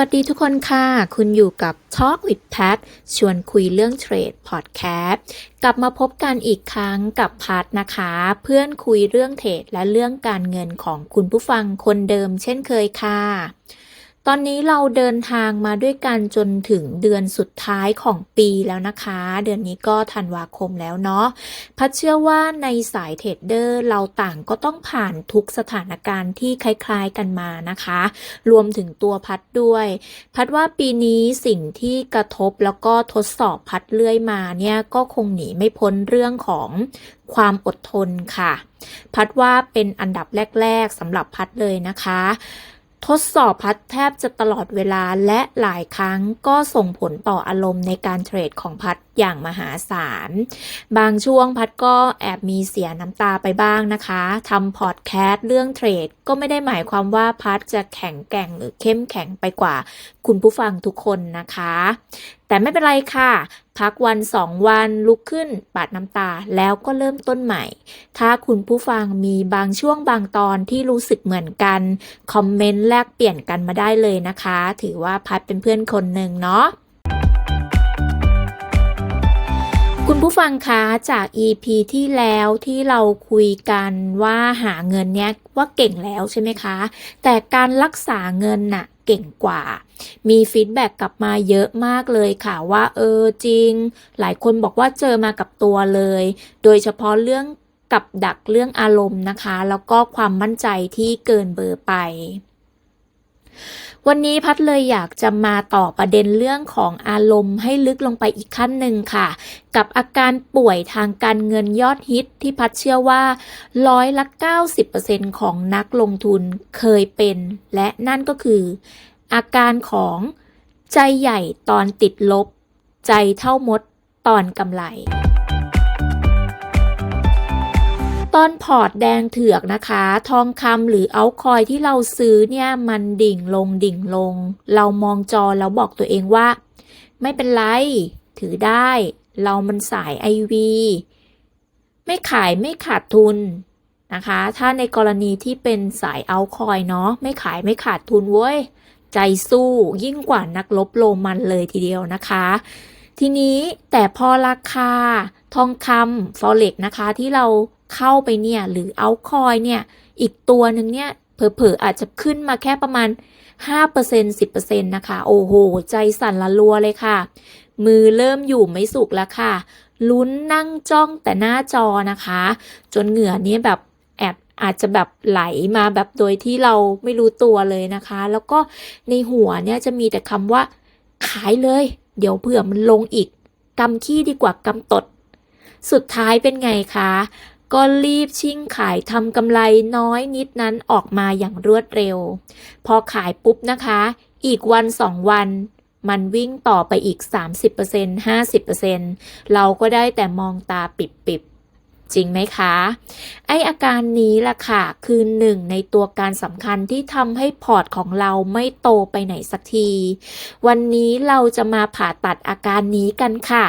วัสดีทุกคนค่ะ คุณอยู่กับ Talk with Pat ชวนคุยเรื่องเทรดพอดแคสต์กลับมาพบกันอีกครั้งกับพัทนะคะ เพื่อนคุยเรื่องเทรดและเรื่องการเงินของคุณผู้ฟังคนเดิมเช่นเคยค่ะ ตอนนี้เราเดินทางมาด้วยกันจนถึงเดือนสุดท้ายของปีแล้วนะคะ เดือนนี้ก็ธันวาคมแล้วเนาะพัดเชื่อว่าในสายเทรดเดอร์เราต่างก็ต้องผ่านทุกสถานการณ์ที่คล้ายๆกันมานะคะ รวมถึงตัวพัดด้วย พัดว่าปีนี้สิ่งที่กระทบแล้วก็ทดสอบพัดเรื่อยมาเนี่ยก็คงหนีไม่พ้นเรื่องของความอดทนค่ะ พัดว่าเป็นอันดับแรก ๆสำหรับพัดเลยนะคะ ทดสอบพัดแทบจะตลอดเวลาและหลายครั้งก็ส่งผลต่ออารมณ์ในการเทรดของพัดอย่างมหาศาล บางช่วงพัดก็แอบมีเสียน้ำตาไปบ้างนะคะทำพอดแคสต์เรื่องเทรด ก็ไม่ได้หมายความว่าพัดจะแข็งแกร่งหรือเข้มแข็งไปกว่า คุณผู้ฟังทุกคนนะคะ แต่ไม่เป็นไรค่ะ พักวันสองวันลุกขึ้นปาดน้ำตาแล้วก็เริ่มต้นใหม่ ถ้าคุณผู้ฟังมีบางช่วงบางตอนที่รู้สึกเหมือนกัน คอมเมนต์แลกเปลี่ยนกันมาได้เลยนะคะ ถือว่าพัดเป็นเพื่อนคนหนึ่งเนาะ คุณผู้ฟังคะจาก EP ที่แล้วที่เราคุยกันว่าหาเงินเนี้ยว่าเก่งแล้วใช่ไหมคะ แต่การรักษาเงินน่ะเก่งกว่า มีฟีดแบ็กกลับมาเยอะมากเลยค่ะว่าเออจริง หลายคนบอกว่าเจอมากับตัวเลย โดยเฉพาะเรื่องกับดักเรื่องอารมณ์นะคะ แล้วก็ความมั่นใจที่เกินเบอร์ไป วันนี้พัดเลยอยากจะมาต่อประเด็นเรื่องของอารมณ์ให้ลึกลงไปอีกขั้นหนึ่งค่ะ กับอาการป่วยทางการเงินยอดฮิตที่พัดเชื่อว่าร้อยละ90%ของนักลงทุนเคยเป็น และนั่นก็คือ อาการของใจใหญ่ตอนติดลบ ใจเท่ามดตอนกำไร ตอนพอร์ตแดงเถือกนะคะ ทองคำหรือเอาคอยที่เราซื้อเนี่ยมันดิ่งลงดิ่งลง เรามองจอแล้วบอกตัวเองว่า ไม่เป็นไร ถือได้ เรามันสายไอวีไม่ขายไม่ขาดทุนนะคะ ถ้าในกรณีที่เป็นสายเอาคอยเนาะ ไม่ขายไม่ขาดทุนเว้ย ใจสู้ยิ่งกว่านักลบโลมันเลยทีเดียวนะคะ ทีนี้แต่พอราคาทองคำ forex นะคะที่เราเข้าไปเนี่ยหรือเอาคอยเนี่ยอีกตัวหนึ่งเนี่ยเผลอๆอาจจะขึ้นมาแค่ประมาณ 5% 10%นะคะ โอ้โห ใจสั่นละลัวเลยค่ะ มือเริ่มอยู่ไม่สุกแล้วค่ะ ลุ้นนั่งจ้องแต่หน้าจอนะคะ จนเหงื่อเนี่ยแบบแอบอาจจะแบบไหลมาแบบโดยที่เราไม่รู้ตัวเลยนะคะ แล้วก็ในหัวเนี่ยจะมีแต่คำว่าขายเลย เดี๋ยวเผื่อมันลงอีกกำขี้ดีกว่ากำตด สุดท้ายเป็นไงคะ ก็รีบชิ่งขายทำกำไรน้อยนิดนั้นออกมาอย่างรวดเร็ว พอขายปุ๊บนะคะ อีกวันสองวันมันวิ่งต่อไปอีก 30% 50%เราก็ได้แต่มองตาปิบๆ จริงไหมคะ ไออาการนี้ล่ะค่ะ คือหนึ่งในตัวการสำคัญที่ทำให้พอร์ตของเราไม่โตไปไหนสักที วันนี้เราจะมาผ่าตัดอาการนี้กันค่ะ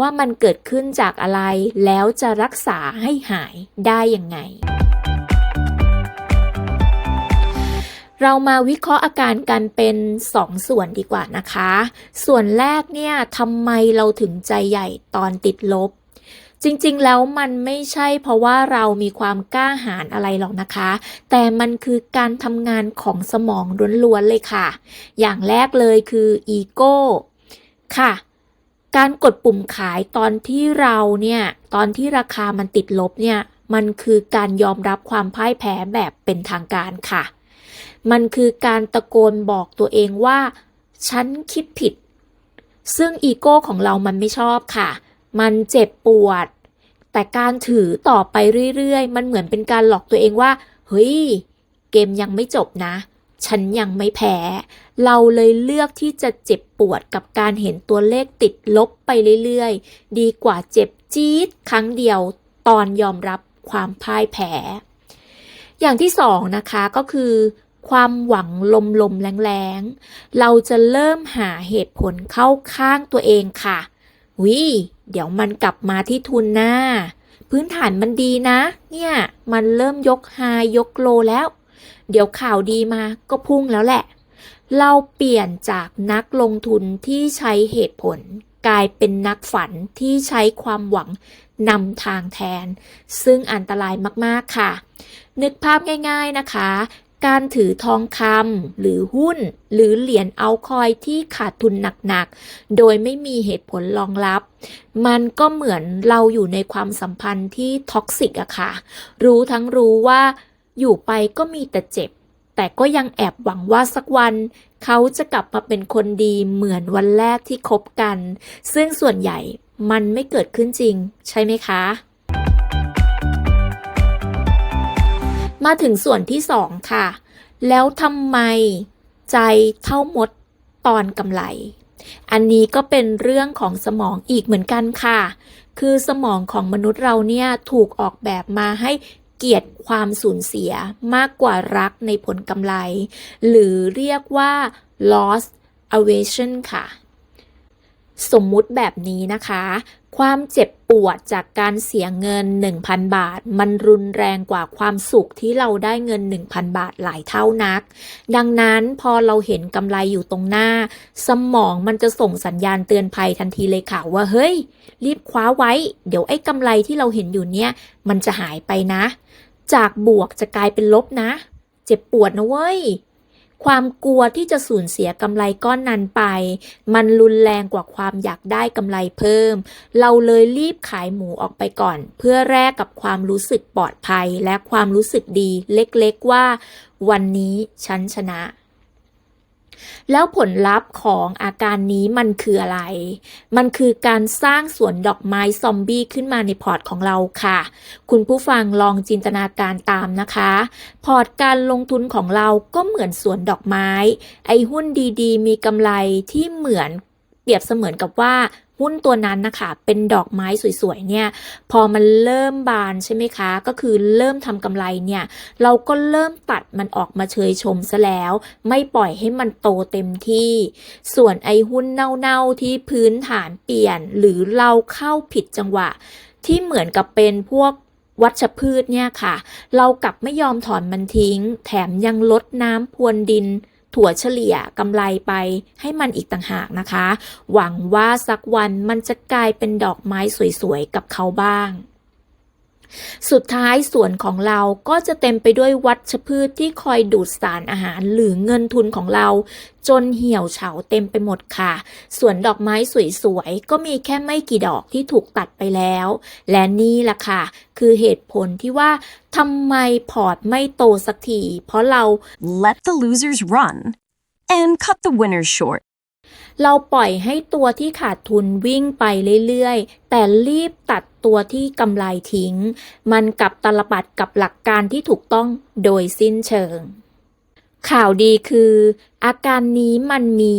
ว่ามันเกิดขึ้นจากอะไร แล้วจะรักษาให้หายได้ยังไงเรามาวิเคราะห์อาการกันเป็น 2ส่วนดีกว่านะคะ ส่วนแรกเนี่ยทำไมเราถึงใจใหญ่ตอนติดลบ จริงๆ แล้วมันไม่ใช่เพราะว่าเรามีความกล้าหาญอะไรหรอกนะคะ แต่มันคือการทำงานของสมองล้วนๆเลยค่ะ อย่างแรกเลยคืออีโก้ค่ะ การกดปุ่มขายตอนที่เราเนี่ย ตอนที่ราคามันติดลบเนี่ย มันคือการยอมรับความพ่ายแพ้แบบเป็นทางการค่ะ มันคือการตะโกนบอกตัวเองว่า ฉันคิดผิด ซึ่งอีโก้ของเรามันไม่ชอบค่ะ มันเจ็บปวด แต่การถือต่อไปเรื่อยๆ มันเหมือนเป็นการหลอกตัวเองว่า เฮ้ย เกมยังไม่จบนะ ฉันยังไม่แพ้ เราเลยเลือกที่จะเจ็บปวดกับการเห็นตัวเลขติดลบไปเรื่อยๆ ดีกว่าเจ็บจี๊ดครั้งเดียวตอนยอมรับความพ่ายแพ้ อย่างที่สองนะคะก็คือความหวังลมๆแรงๆเราจะเริ่มหาเหตุผลเข้าข้างตัวเองค่ะวิ เดี๋ยวมันกลับมาที่ทุนหน้า พื้นฐานมันดีนะ เนี่ย มันเริ่มยกไฮยกโลแล้ว เดี๋ยวข่าวดีมาก็พุ่งแล้วแหละ เราเปลี่ยนจากนักลงทุนที่ใช้เหตุผล กลายเป็นนักฝันที่ใช้ความหวังนำทางแทน ซึ่งอันตรายมาก ๆ ค่ะ นึกภาพง่าย ๆนะคะ การถือทองคำหรือหุ้น หรือเหรียญเอาคอยที่ขาดทุนหนักๆ โดยไม่มีเหตุผลรองรับ มันก็เหมือนเราอยู่ในความสัมพันธ์ที่ท็อกซิกอะค่ะ รู้ทั้งรู้ว่าอยู่ไปก็มีแต่เจ็บ แต่ก็ยังแอบหวังว่าสักวัน เขาจะกลับมาเป็นคนดีเหมือนวันแรกที่คบกัน ซึ่งส่วนใหญ่มันไม่เกิดขึ้นจริง ใช่ไหมคะ มาถึงส่วนที่สองค่ะ แล้วทำไมใจเท่ามดตอนกำไร อันนี้ก็เป็นเรื่องของสมองอีกเหมือนกันค่ะ คือสมองของมนุษย์เราเนี่ยถูกออกแบบมาให้เกียดความสูญเสียมากกว่ารักในผลกำไร หรือเรียกว่า loss aversion ค่ะ สมมุติแบบนี้นะคะ ความเจ็บปวดจากการเสียเงิน 1,000 บาท มันรุนแรงกว่าความสุขที่เราได้เงิน 1,000 บาทหลายเท่านัก ดังนั้นพอเราเห็นกำไรอยู่ตรงหน้า สมองมันจะส่งสัญญาณเตือนภัยทันทีเลยค่ะว่าเฮ้ย รีบคว้าไว้ เดี๋ยวไอ้กำไรที่เราเห็นอยู่เนี่ย มันจะหายไปนะ จากบวกจะกลายเป็นลบนะ เจ็บปวดนะเว้ย ความกลัวที่จะสูญเสียกำไรก้อนนั้นไป มันรุนแรงกว่าความอยากได้กำไรเพิ่ม เราเลยรีบขายหมูออกไปก่อน เพื่อแลกกับความรู้สึกปลอดภัย และความรู้สึกดีเล็กๆว่า วันนี้ฉันชนะ แล้วผลลัพธ์ของอาการนี้มันคืออะไร มันคือการสร้างสวนดอกไม้ซอมบี้ขึ้นมาในพอร์ตของเราค่ะ คุณผู้ฟังลองจินตนาการตามนะคะ พอร์ตการลงทุนของเราก็เหมือนสวนดอกไม้ ไอ้หุ้นดีๆ มีกำไรที่เหมือนเปรียบเสมือนกับว่า หุ้นตัวนั้นนะคะ เป็นดอกไม้สวยๆเนี่ย พอมันเริ่มบานใช่ไหมคะ ก็คือเริ่มทำกำไรเนี่ย เราก็เริ่มตัดมันออกมาเชยชมซะแล้ว ไม่ปล่อยให้มันโตเต็มที่ ส่วนไอ้หุ้นเน่าๆที่พื้นฐานเปลี่ยน หรือเราเข้าผิดจังหวะ ที่เหมือนกับเป็นพวกวัชพืชเนี่ยค่ะ เรากลับไม่ยอมถอนมันทิ้ง แถมยังลดน้ำพรวนดิน ถั่วเฉลี่ยกำไรไปให้มันอีกต่างหากนะคะ หวังว่าสักวันมันจะกลายเป็นดอกไม้สวยๆ กับเขาบ้าง สุดท้ายสวนของเราก็จะเต็มไปด้วยวัชพืชที่คอยดูดสารอาหารหรือเงินทุนของเรา จนเหี่ยวเฉาเต็มไปหมดค่ะ ส่วนดอกไม้สวยๆ ก็มีแค่ไม่กี่ดอกที่ถูกตัดไปแล้ว และนี่ล่ะค่ะ คือเหตุผลที่ว่าทำไมพอร์ตไม่โตสักที เพราะเรา let the losers run and cut the winners short. เราปล่อยให้ตัวที่ขาดทุนวิ่งไปเรื่อยๆ แต่รีบตัดตัวที่กำไรทิ้ง มันกลับตลบัดกับหลักการที่ถูกต้องโดยสิ้นเชิง ข่าวดีคือ อาการนี้มันมี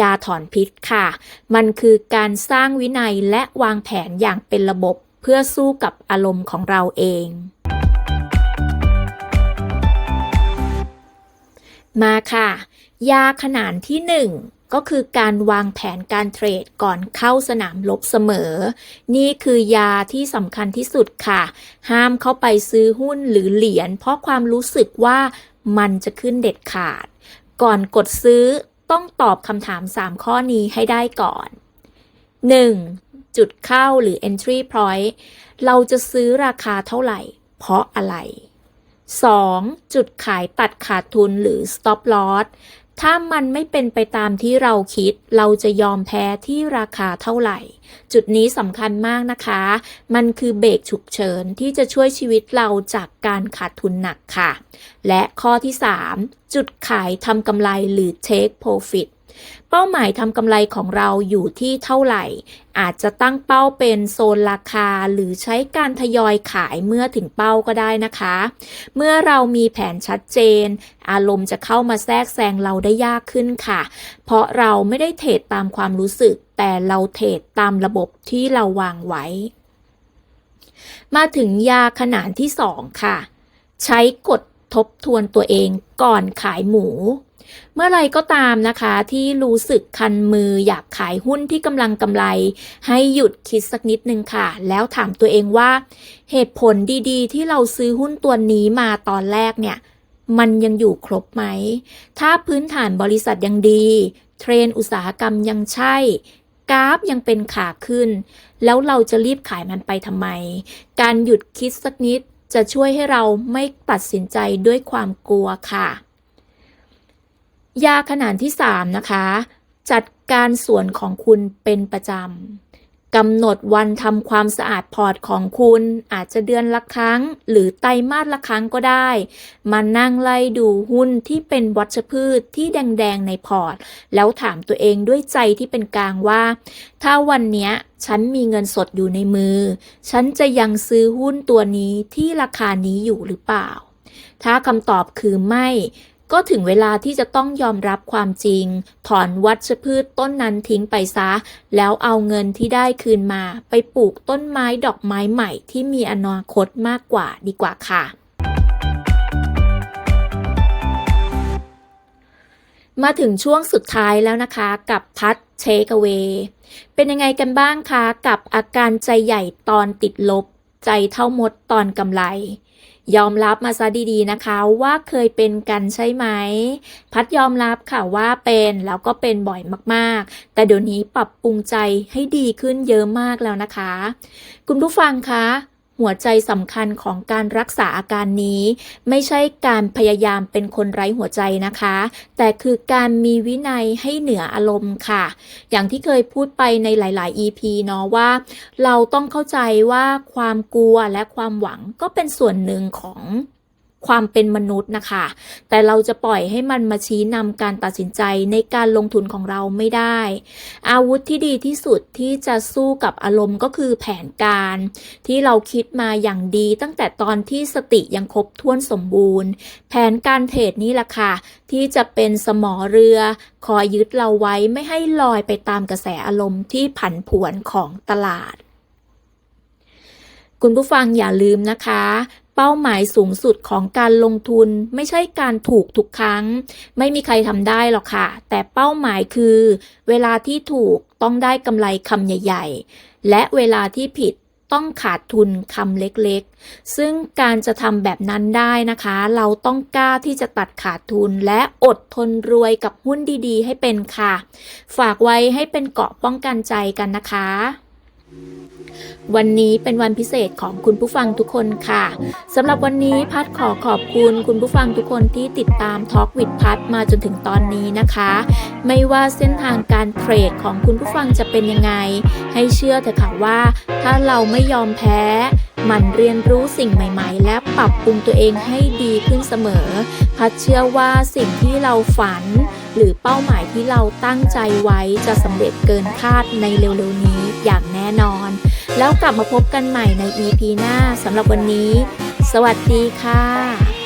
ยาถอนพิษค่ะ มันคือการสร้างวินัยและวางแผนอย่างเป็นระบบเพื่อสู้กับอารมณ์ของเราเอง มาค่ะ ยาขนานที่หนึ่ง ก็คือการวางแผนการเทรดก่อนเข้าสนามรบเสมอ นี่คือยาที่สำคัญที่สุดค่ะ ห้ามเข้าไปซื้อหุ้นหรือเหรียญเพราะความรู้สึกว่ามันจะขึ้นเด็ดขาด ก่อนกดซื้อต้องตอบคำถาม 3 ข้อนี้ให้ได้ก่อน 1. จุดเข้าหรือ entry point เราจะซื้อราคาเท่าไหร่ เพราะอะไร 2. จุดขายตัดขาดทุนหรือ stop loss ถ้ามันไม่เป็นไปตามที่เราคิด เราจะยอมแพ้ที่ราคาเท่าไหร่ จุดนี้สำคัญมากนะคะ มันคือเบรกฉุกเฉินที่จะช่วยชีวิตเราจากการขาดทุนหนักค่ะ และข้อที่ 3 จุดขายทำกำไรหรือ take profit เป้าหมายทำกำไรของเราอยู่ที่เท่าไหร่ อาจจะตั้งเป้าเป็นโซนราคาหรือใช้การทยอยขายเมื่อถึงเป้าก็ได้นะคะ เมื่อเรามีแผนชัดเจน อารมณ์จะเข้ามาแทรกแซงเราได้ยากขึ้นค่ะ เพราะเราไม่ได้เทรดตามความรู้สึก แต่เราเทรดตามระบบที่เราวางไว้ มาถึงยาขนานที่สองค่ะ ใช้กด ทบทวนตัวเองก่อนขายหมู เมื่อไรก็ตามนะคะที่รู้สึกคันมืออยากขายหุ้นที่กำลังกำไร ให้หยุดคิดสักนิดนึงค่ะ แล้วถามตัวเองว่า เหตุผลดีๆ ที่เราซื้อหุ้นตัวนี้มาตอนแรกเนี่ยมันยังอยู่ครบไหม ถ้าพื้นฐานบริษัทยังดี เทรนอุตสาหกรรมยังใช่ กราฟยังเป็นขาขึ้น แล้วเราจะรีบขายมันไปทำไม การหยุดคิดสักนิด จะช่วยให้เราไม่ตัดสินใจด้วยความกลัวค่ะ ยาขนาดที่ 3 นะคะ จัดการส่วนของคุณเป็นประจำ กำหนดวันทำความสะอาดพอร์ตของคุณ อาจจะเดือนละครั้ง หรือไตรมาสละครั้งก็ได้ มานั่งไล่ดูหุ้นที่เป็นวัชพืชที่แดง ๆ ในพอร์ต แล้วถามตัวเองด้วยใจที่เป็นกลางว่า ถ้าวันนี้ฉันมีเงินสดอยู่ในมือ ฉันจะยังซื้อหุ้นตัวนี้ที่ราคานี้อยู่หรือเปล่า ถ้าคำตอบคือไม่ ก็ถึงเวลาที่จะต้องยอมรับความจริง ถอนวัชพืชต้นนั้นทิ้งไปซะ แล้วเอาเงินที่ได้คืนมา ไปปลูกต้นไม้ดอกไม้ใหม่ที่มีอนาคตมากกว่าดีกว่าค่ะมาถึงช่วงสุดท้ายแล้วนะคะกับพัดเทคเวเป็นยังไงกันบ้างคะ กับอาการใจใหญ่ตอนติดลบ ใจเท่ามดตอนกำไร ยอมรับมาซะดีๆนะคะว่าเคยเป็นกันใช่ไหม พัดยอมรับค่ะว่าเป็นแล้วก็เป็นบ่อยมากๆ แต่เดี๋ยวนี้ปรับปรุงใจให้ดีขึ้นเยอะมากแล้วนะคะ คุณผู้ฟังคะ หัวใจสำคัญของการรักษาอาการนี้ ไม่ใช่การพยายามเป็นคนไร้หัวใจนะคะ แต่คือการมีวินัยให้เหนืออารมณ์ค่ะ อย่างที่เคยพูดไปในหลาย ๆ EP เนาะว่า เราต้องเข้าใจว่าความกลัวและความหวังก็เป็นส่วนหนึ่งของ ความเป็นมนุษย์นะคะ แต่เราจะปล่อยให้มันมาชี้นำการตัดสินใจในการลงทุนของเราไม่ได้ อาวุธที่ดีที่สุดที่จะสู้กับอารมณ์ก็คือแผนการ ที่เราคิดมาอย่างดีตั้งแต่ตอนที่สติยังครบถ้วนสมบูรณ์ แผนการเทรดนี่แหละค่ะ ที่จะเป็นสมอเรือ คอยยึดเราไว้ไม่ให้ลอยไปตามกระแสอารมณ์ที่ผันผวนของตลาดคุณผู้ฟังอย่าลืมนะคะ เป้าหมายสูงสุดของการลงทุนไม่ใช่การถูกทุกครั้ง ไม่มีใครทำได้หรอกค่ะ แต่เป้าหมายคือ เวลาที่ถูกต้องได้กำไรคำใหญ่ ๆ และเวลาที่ผิดต้องขาดทุนคำเล็กๆ ซึ่งการจะทำแบบนั้นได้นะคะ เราต้องกล้าที่จะตัดขาดทุนและอดทนรวยกับหุ้นดีๆ ให้เป็นค่ะ ฝากไว้ให้เป็นเกราะป้องกันใจกันนะคะ วันนี้เป็นวันพิเศษของคุณผู้ฟังทุกคนค่ะสำหรับวันนี้พัดขอขอบคุณคุณผู้ฟังทุกคนที่ติดตาม Talk with พัดมาจนถึงตอนนี้นะคะ ไม่ว่าเส้นทางการเทรดของคุณผู้ฟังจะเป็นยังไง ให้เชื่อเถอะค่ะว่า ถ้าเราไม่ยอมแพ้มันเรียนรู้สิ่งใหม่ ๆ และปรับปรุงตัวเองให้ดีขึ้นเสมอ พัดเชื่อว่าสิ่งที่เราฝัน หรือเป้าหมายที่เราตั้งใจไว้จะสำเร็จเกินคาดในเร็วๆนี้อย่างแน่นอน แล้วกลับมาพบกันใหม่ใน EP หน้าสำหรับวันนี้ สวัสดีค่ะ